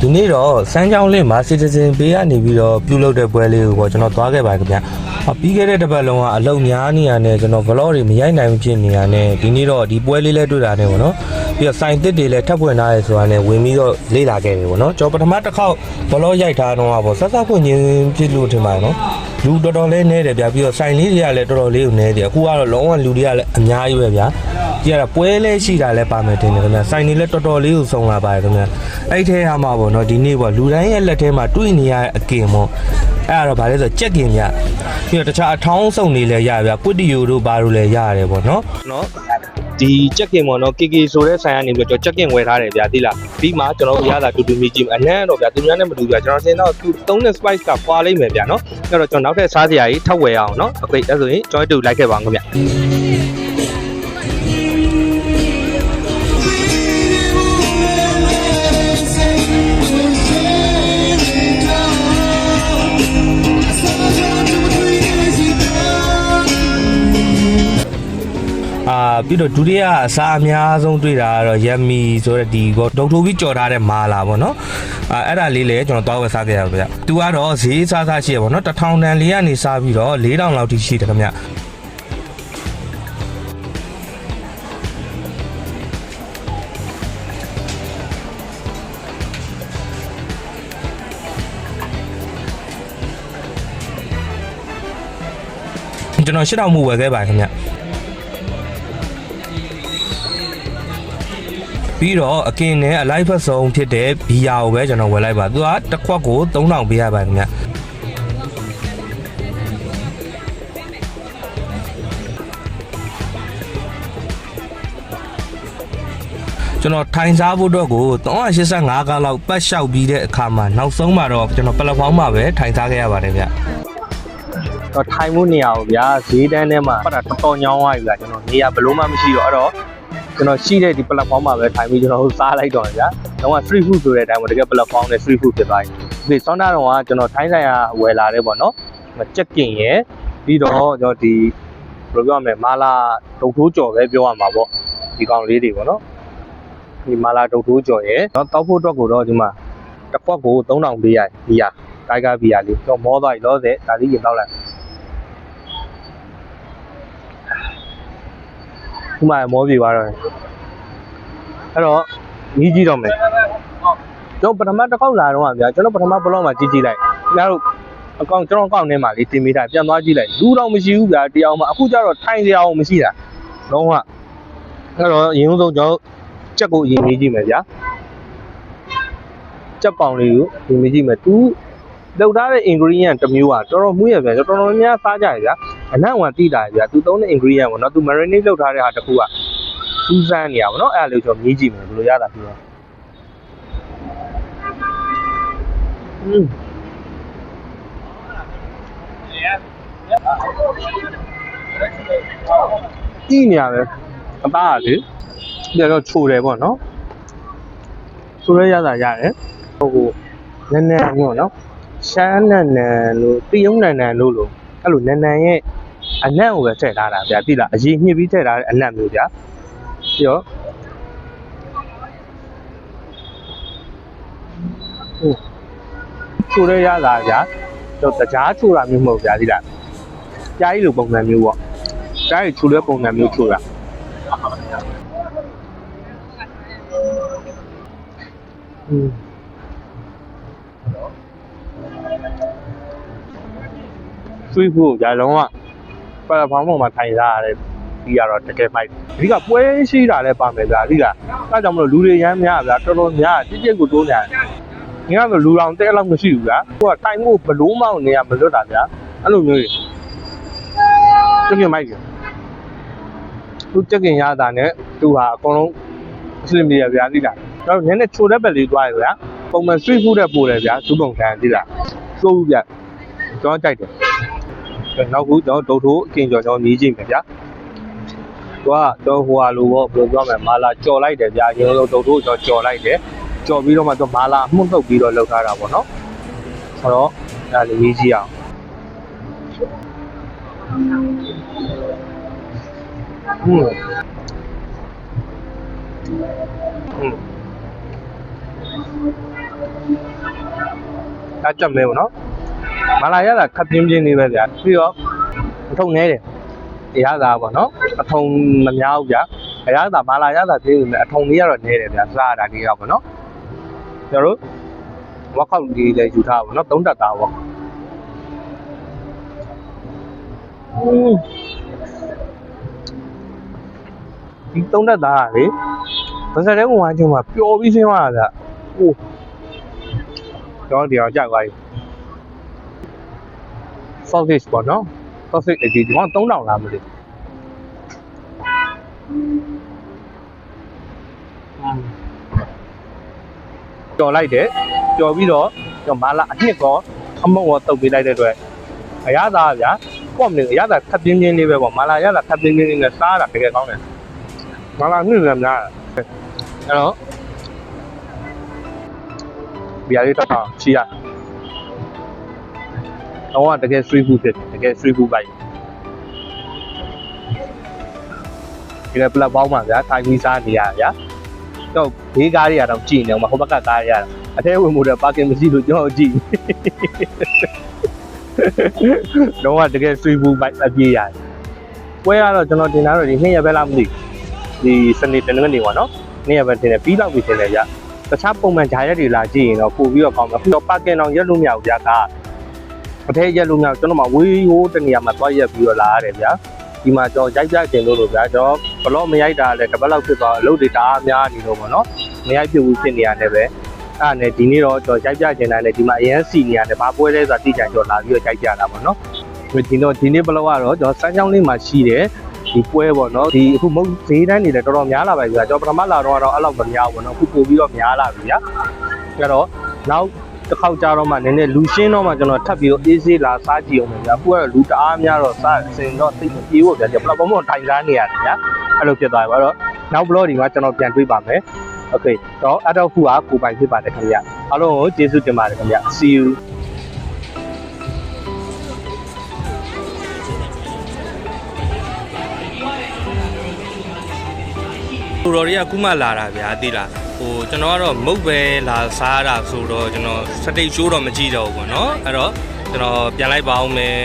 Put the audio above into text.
ဒီနေ့တော့စမ်းချောင်းလေးမှာစီတဇင်ဘေးကနေပြီးတော့ပြုလုပ်တဲ့ပွဲလေးကိုပေါ့ကျွန်တော်သွားခဲ့ပါခင်ဗျ။အပြီးခဲ့တဲ့တစ်ပတ်လုံးကအလုံများနေရနဲ့ကျွန်တော် vlog တွေမရိုက်နိုင်ဘူးဖြစ်နေရနဲ့ဒီနေ့တော့ဒီပွဲလေးလဲတွေ့တာနဲ့ပေါ့နော်။ပြီးတော့စိုင်တစ်တွေလည်းထပ်ဖွင့်ထားရဲဆိုတာနဲ့ဝင်ပြီးတော့လေ့လာခဲ့တယ်ပေါ့နော်။ကျွန်တော်ပထမတစ်ခေါက် vlog ရိုက်ထားတော့ကပေါ့ဆက်ဆက်ဖွင့်ခြင်းဖြစ်လို့ထင်ပါတယ်နော်။လူတော်တော်လေးနေတယ်ဗျာပြီးတော့စိုင်လေးတွေကလည်းတော်တော်လေးကိုနေတယ်အခုကတော့လုံးဝလူတွေကလည်းအများကြီးပဲဗျာ။ ကြည့်ရတာပွဲလဲရှိတာလဲပါမယ်တင်တယ်ခင်ဗျ။စိုင်နေလဲတော်တော်လေးကိုစုံလာပါတယ်ခင်ဗျ။အဲ့ထဲဟာမှာပေါ့နော်ဒီနေ့ပေါ့လူတိုင်းရဲ့လက်ထဲမှာတွေ့နေရတဲ့အကင်ပေါ့အဲ့ဒါတော့ဗာလဲဆိုကြက်ကင်ဗျပြီးတော့တခြားအထောင်းစုံတွေလည်းရဗျပွတ်တီယိုတို့ဘာတို့လည်းရတယ်ပေါ့နော်နော်ဒီကြက်ကင်ပေါ့နော် KK ဆိုတဲ့ဆိုင်ကနေပြီးတော့ကြက်ကင်ဝယ်ထားတယ်ဗျာသိလားဒီမှာကျွန်တော်တို့ရတာတူတူမြည်ကြည့်အနမ်းတော့ဗျာသူများနဲ့မတူဗျာကျွန်တော်စင်တော့သူသုံးတဲ့ spice ကပွာလိမ့်မယ်ဗျာနော်အဲ့တော့ကျွန်တော်နောက်ထပ်စားစရာကြီးထပ်ဝယ်အောင်နော်โอเคအဲ့ဆိုရင်ကျွန်တော်တို့လိုက်ခဲ့ပါအောင်ခင်ဗျ ပြီးတော့ဒုတိယအစားအများဆုံးတွေ့တာကတော့ယမ်မီဆိုတဲ့ဒီကိုဒေါက်တိုပြီးကြော်ထားတဲ့မာလာပေါ့နော်အာအဲ့ဒါလေးလည်းကျွန်တော်သွားဝယ်စားခဲ့ရပါဗျသူကတော့ဈေးစားစားရှိရပေါ့နော်တစ်ထောင်တန်လေးကနေစားပြီးတော့၄000လောက်ထိရှိတယ်ခင်ဗျကျွန်တော်ရှစ်တောင်မှုဝယ်ခဲ့ပါခင်ဗျ ပြီးတော့အကင်နဲ့အလိုက်ဖက်ဆုံးဖြစ်တဲ့ဘီယာကိုပဲကျွန်တော်ဝယ်လိုက်ပါသူကတစ်ခွက်ကို3000ပေးရပါခင်ဗျကျွန်တော်ထိုင်စားဖို့အတွက်ကို385ကားလောက်ပတ်လျှောက်ပြီးတဲ့အခါမှာနောက်ဆုံးမှာတော့ကျွန်တော်ပလက်ဖောင်းမှာပဲထိုင်စားခဲ့ရပါတယ်ဗျတော့ထိုင်မှုနေရာကိုဗျာဈေးတန်းထဲမှာပတ်တာတော်တော်ညောင်းသွားပြီဗျာကျွန်တော်နေရာဘလို့မှမရှိတော့အဲ့တော့ ကျွန်တော်ရှိတဲ့ဒီ platform မှာပဲထိုင်ပြီးကျွန်တော်တို့စားလိုက်တော့ဗျာတော့ free food ဆိုတဲ့အတိုင်းမှာတကယ် platform နဲ့ free food ဖြစ်သွားပြီဒီဆောင်းတာတော့ကကျွန်တော်ထိုင်းဆိုင်ရာဝယ်လာတယ်ပေါ့နော်ချက်ကင်ရယ်ပြီးတော့ကျွန်တော်ဒီဘယ်လိုပြောရမလဲမာလာဒုတ်ထိုးကြော်ပဲပြောရမှာပေါ့ဒီကောင်လေးတွေပေါ့နော်ဒီမာလာဒုတ်ထိုးကြော်ရယ်တော့တောက်ဖို့အတွက်ကိုတော့ဒီမှာတစ်ခွက်ကို3000ပေးရတယ်ဘီယာတိုင်ဂါဘီယာလေးတော့မောသွားပြီလောဆယ်ဒါလေးရင်တောက်လိုက် ခုမှမောပြေသွားတော့အဲ့တော့ကြီးကြည့်တော့မယ်ကျွန်တော်ပထမတစ်ခေါက်လာတော့ဗျာကျွန်တော်ပထမဘလော့မှာကြီးကြည့်လိုက်ခင်ဗျားတို့အကောင့်ကျွန်တော်အကောင့်ထဲမှာလေးတင်မိတာပြန်သွားကြည့်လိုက်လူတော့မရှိဘူးဗျာတရားမှအခုကျတော့ထိုင်စရာအောင်မရှိတာလုံးဝအဲ့တော့အရင်ဆုံးကျွန်တော်ချက်ကိုအရင်ကြီးကြည့်မယ်ဗျာချက်ကောင်လေးကိုအရင်ကြီးမယ်သူလောက်ထားတဲ့ ingredient တစ်မျိုးอ่ะတော်တော်မှုရဗျာတော်တော်များများစားကြရဗျာ အနံ့ဝင်တိတာပြသူသုံးတဲ့ ingredient ပေါ့နော်သူ marinate လုပ်ထားတဲ့ဟာတခုကစူးစမ်းနေရပါတော့အဲ့ဒါလေးကျွန်တော်မြည်ကြည့်မယ်ဘယ်လိုရတာဖြစ်လဲอืมတိနေရပဲအသားလေပြန်တော့ချိုတယ်ပေါ့နော်ချိုရရတာရတယ်ဟိုကိုနည်းနည်းပေါ့နော်ရှမ်းနန်နန်လို့တရုံနန်နန်လို့လို့ အဲ့လိုနန်နန်ရဲ့အနံ့ကိုပဲထည့်ထားတာဗျာသိလားအရင်ညှစ်ပြီးထည့်ထားတဲ့အနံ့မျိုးဗျာပြီးတော့ဟိုချိုရရတာဗျာတော့တကြားချိုတာမျိုးမဟုတ်ဗျာသိလားကြားကြီးလိုပုံစံမျိုးပေါ့ကြားကြီးချိုတဲ့ပုံစံမျိုးချိုတာอืม ဆွေးဖို့ကြာလုံးဝပလက်ဖောင်းပေါ်မှာထိုင်စားရတယ်ပြီးရတော့တကယ်မိုက်ဒီကပွဲရှိတာလည်းပါမယ်ဗျာဒီကအဲကြောင့်မလို့လူတွေရမ်းများဗျာတော်တော်များတိကျကိုတိုးနေတယ်ငါကလူတော်တဲလောက်မရှိဘူးဗျာကိုကတိုင်ဖို့ဘလို့မောင်းနေရမလွတ်တာဗျာအဲ့လိုမျိုးကြီးတကယ်မိုက်ကြီးသူတက်ကင်ရတာနဲ့သူဟာအကုန်လုံးအစလင်ပြေဗျာသိလားတော့နည်းနည်းချိုတဲ့ဘက်လေးသွားရဗျာပုံမှန်ဆွေးဖို့တဲ့ပို့တယ်ဗျာသူ့ပုံစံသိလားစိုးဘူးဗျကျွန်တော်ကြိုက်တယ် နောက်ခုကျွန်တော်ဒုတ်ထိုးအကင်ကျော်ကျွန်တော်မြည်ကြည့်မယ်ဗျာသူကကျွန်တော်ဟိုဟာလိုပေါ့ဘယ်လိုပြောမလဲမာလာကြော်လိုက်တယ်ဗျာကျွန်တော်ဒုတ်ထိုးကျွန်တော်ကြော်လိုက်တယ်ကြော်ပြီးတော့မှသူမာလာမှုန့်တုပ်ပြီးတော့လောက်ထားတာပေါ့နော်ဆိုတော့ဒါလေးမြည်ကြည့်အောင်ဟွန်းဟွန်းဒါကြက်မဲပေါ့နော် မာလာရတာခပ်ပြင်းပြင်းလေးပဲဗျာပြီးတော့အထုံနေတယ်အရသာပေါ့နော်အထုံမများဘူးဗျာအရသာမာလာရသာသေးပေမဲ့အထုံလေးကတော့နေတယ်ဗျာစားရတာလေးတော့ပေါ့နော်ကျွန်တော်တို့ဝက်ခောက်လေးလည်းယူထားပါပေါ့နော်သုံးတက်သားပေါ့อืมဒီသုံးတက်သားကလေဗစက်တဲ့ဝင်ဝိုင်းချင်းမှာပျော်ပြီးဆင်းသွားတာဗျာဟိုကျွန်တော်ဒီအောင်ကြောက်သွားပြီ sausage ပေါ့နော် sausage အကြီးဒီကောင်3000လားမသိဘူးကြော်လိုက်တယ်ကြော်ပြီးတော့ကျွန်တော်မာလာအနှစ်ကောအမုံကောတုတ်ပေးလိုက်တဲ့အတွက်အရသာဗျာပေါ့မနေအရသာခပ်ပြင်းပြင်းလေးပဲပေါ့မာလာရသာခပ်ပြင်းပြင်းလေးနဲ့စားတာတကယ်ကောင်းတယ်မာလာနှစ်လည်းများတယ်အဲ့တော့ဘီယာလေးတော့ချီရ တော့တကယ် street food ဖြစ်တယ်တကယ် street food ပိုင်းဒီလေပလက်ပေါင်းမှာဗျာထိုင်ပြီးစားနေရဗျာတော့ဘေးကားတွေကတော့ကြည်နေအောင်မဟိုဘက်ကကားတွေကတော့အထဲဝင်မှုတဲ့ပါကင်မရှိလို့ကျွန်တော်ကြည်တော့တကယ် street food ပိုင်းအပြေးရတယ်ပွဲကတော့ကျွန်တော်တင်တာတော့ဒီနှစ်ရက်ပဲလားမသိဒီစနေတနင်္ဂနွေပေါ့နော်နှစ်ရက်ပဲတင်တယ်ပြီးတော့ပြီးတင်တယ်ဗျတခြားပုံမှန်ဂျာရက်တွေလာကြည့်ရင်တော့ပို့ပြီးတော့ကောင်းတယ်ပြီးတော့ပါကင်အောင်ရက်လို့မရဘူးဗျာကား အထက်ရက်လို့များကျွန်တော်မှဝေးဟိုးတနေရာမှာသွားရက်ပြီးတော့လာရတယ်ဗျာဒီမှာကျွန်တော်ရိုက်ပြတင်လို့လို့ဗျာကျွန်တော်ဘလော့မရိုက်တာလည်းတစ်ပတ်လောက်ဖြစ်သွားအလုပ်တွေတအားများနေလို့ပေါ့နော်မရိုက်ပြဘူးဖြစ်နေရတယ်ပဲအဲ့ဒါနဲ့ဒီနေ့တော့ကျွန်တော်ရိုက်ပြတင်တာလည်းဒီမှာအရင်စီနေရတယ်ဘာပွဲလဲဆိုတာသိကြကျွန်တော်လာပြီးတော့ရိုက်ပြတာပေါ့နော်ဒီတော့ဒီနေ့ဘလော့ကတော့ကျွန်တော်စမ်းချောင်းလေးမှာရှိတယ်ဒီပွဲပေါ့နော်ဒီအခုမဟုတ်ဈေးတန်းနေလည်းတော်တော်များလာပါပြီဗျာကျွန်တော်ပထမလာတော့ကတော့အဲ့လောက်မများဘူးပေါ့နော်အခုပို့ပြီးတော့များလာပြီဗျာအဲ့တော့နောက် တစ်ခေါက်ကြတော့မှနည်းနည်းလူရှင်းတော့မှကျွန်တော်ထပ်ပြီးတော့အေးဆေးလာစားကြည့်အောင်ဗျာအခုကတော့လူတအားများတော့စားအစင်တော့သိပ်မပြေဘူးဗျာကျွန်တော်ပလက်ဖောင်းပေါ်တိုင်စားနေရတယ်ဗျာအဲ့လိုဖြစ်သွားပြီပါတော့နောက် blog ဒီမှာကျွန်တော်ပြန်တွေးပါမယ် okay တော့အတော့ခုကကိုပိုင်ဖြစ်ပါတယ်ခင်ဗျာအားလုံးကိုကျေးဇူးတင်ပါတယ်ခင်ဗျာ see you ကိုတော်တွေကခုမှလာတာဗျာသိလား ဟိုကျွန်တော်ကတော့မုတ်ပဲလာစားတာဆိုတော့ကျွန်တော်စတိတ်ရှိုးတော့မကြည့်တော့ဘူးပေါ့နော်အဲ့တော့ကျွန်တော်ပြန်လိုက်ပါအောင်မယ်